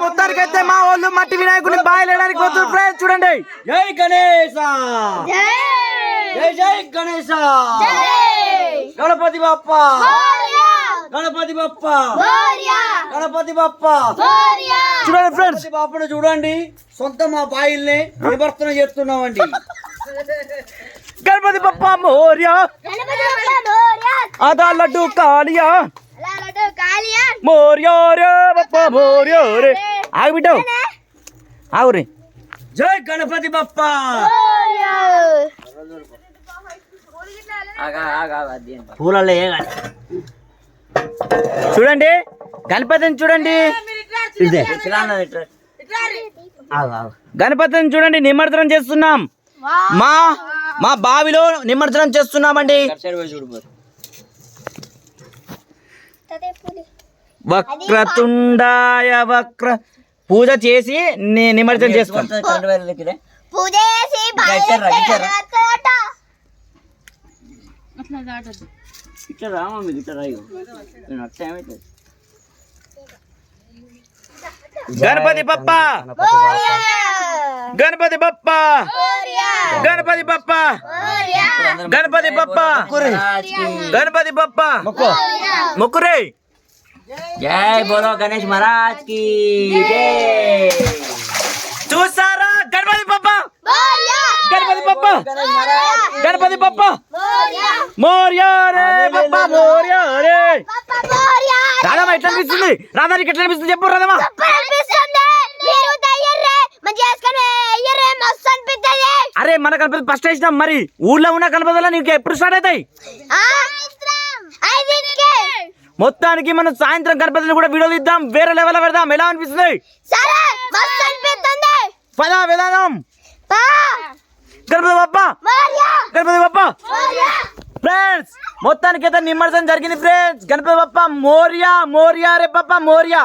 మొత్తానికైతే మా వాళ్ళు మట్టి వినాయకుడిని బాయలేడానికి పోతున్నారు ఫ్రెండ్స్ చూడండి. జై గణేశ! జై! జై గణేశ! గణపతి బప్ప! గణపతి బప్ప! గణపతి బప్ప! చూడండి ఫ్రెండ్స్ బాపను చూడండి. సొంత మా బాయిల్ని నివర్తన చేస్తున్నామండి. గణపతి బప్ప మోర్య. ఆదా లడ్డు కాళియా మోర్య రే బప్ప మోర్య రే ఆగు రే జై గణపతి బప్ప పూలలో చూడండి గణపతిని చూడండి గణపతిని చూడండి నిమజ్జనం చేస్తున్నాం మా మా బావిలో నిమజ్జనం చేస్తున్నామండి వక్రతుండాయ వక్ర పూజ చేసి నిమజ్జనం చేస్తాం పూజ చేసి ఇచ్చారా, ఇచ్చారా? బాగా ఇట్లా రామా మీకు ఇట్లా రాయు నేను అట్లా ఏమైతుంది గణపతి బప్ప! గణపతి బప్ప! గణపతి బప్ప! గణపతి బప్ప. గణపతి బప్ప. మొక్కురే. జై బోలో గణేష్ మహారాజ్కి. జై. చూసారా గణపతి బప్ప? గణపతి బప్ప. గణపతి బప్ప. మోర్యా. రే బప్ప మోర్యా రే. రాధమ్మ ఎట్లా అనిపిస్తుంది రాధా నీకు ఎట్లా అనిపిస్తుంది చెప్పు రాధమ్మ. అరే మన గణపతి ఫస్ట్ వేసినాం మరి. ఊర్లో ఉన్న గణపతిలో నీకు ఎప్పుడు స్టార్ట్ అవుతాయి? మొత్తానికి మనం సాయంత్రం గణపతిని కూడా వీడియో ఇద్దాం వేరే లెవెల్ పెడదాం. ఎలా అనిపిస్తుంది? పదా విధానం. గణపతి బప్ప గణపతి బప్ప ఫ్రెండ్స్ మొత్తానికి అయితే నిమ్మర్సన్ జరిగింది ఫ్రెండ్స్ గణపతి బప్ప మోరియా మోరియా రే బప్ప మోరియా.